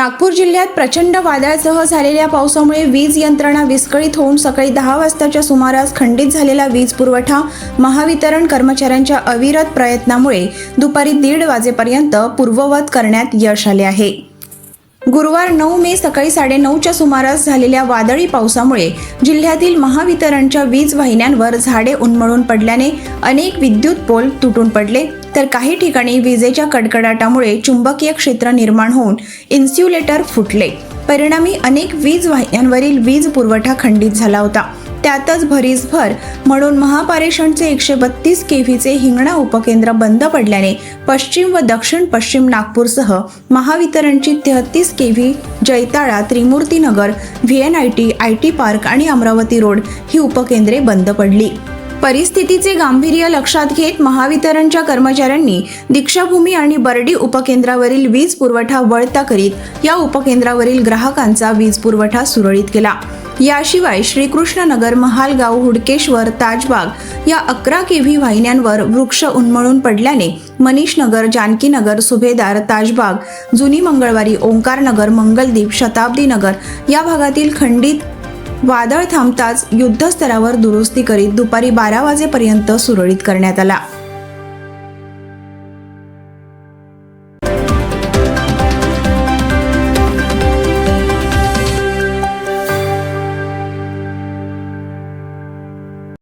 नागपूर जिल्ह्यात प्रचंड वादळासह झालेल्या पावसामुळे वीज यंत्रणा विस्कळीत होऊन सकाळी दहा वाजताच्या सुमारास खंडित झालेला वीज पुरवठा महावितरण कर्मचाऱ्यांच्या अविरत प्रयत्नामुळे दुपारी दीड वाजेपर्यंत पूर्ववत करण्यात यश आले आहे. गुरुवार नऊ मे सकाळी साडेनऊच्या सुमारास झालेल्या वादळी पावसामुळे जिल्ह्यातील महावितरणच्या वीज वाहिन्यांवर झाडे उन्मळून पडल्याने अनेक विद्युत पोल तुटून पडले. तर काही ठिकाणी विजेच्या कडकडाटामुळे चुंबकीय क्षेत्र निर्माण होऊन इन्स्युलेटर फुटले. परिणामी अनेक वीज वाहिन्यांवरील वीज पुरवठा खंडित झाला होता. त्यातच भरीसभर म्हणून महापारेषणचे एकशे बत्तीस केव्हीचे हिंगणा उपकेंद्र बंद पडल्याने पश्चिम व दक्षिण पश्चिम नागपूरसह महावितरणची तेहतीस KV Jaitala Trimurtinagar V N I T I T park आणि अमरावती रोड ही उपकेंद्रे बंद पडली. परिस्थितीचे गांभीर्य लक्षात घेत महावितरणच्या कर्मचाऱ्यांनी दीक्षाभूमी आणि बर्डी उपकेंद्रावरील वीज पुरवठा वळता करीत या उपकेंद्रावरील ग्राहकांचा वीज पुरवठा सुरळीत केला. याशिवाय श्रीकृष्णनगर महालगाव हुडकेश्वर ताजबाग या अकरा केव्ही वाहिन्यांवर वृक्ष उन्मळून पडल्याने मनीषनगर जानकीनगर सुभेदार ताजबाग जुनी मंगळवारी ओंकारनगर मंगलदीप शताब्दी नगर या भागातील खंडित वादळ थांबताच युद्धस्तरावर दुरुस्ती करीत दुपारी बारा वाजेपर्यंत सुरळीत करण्यात आला.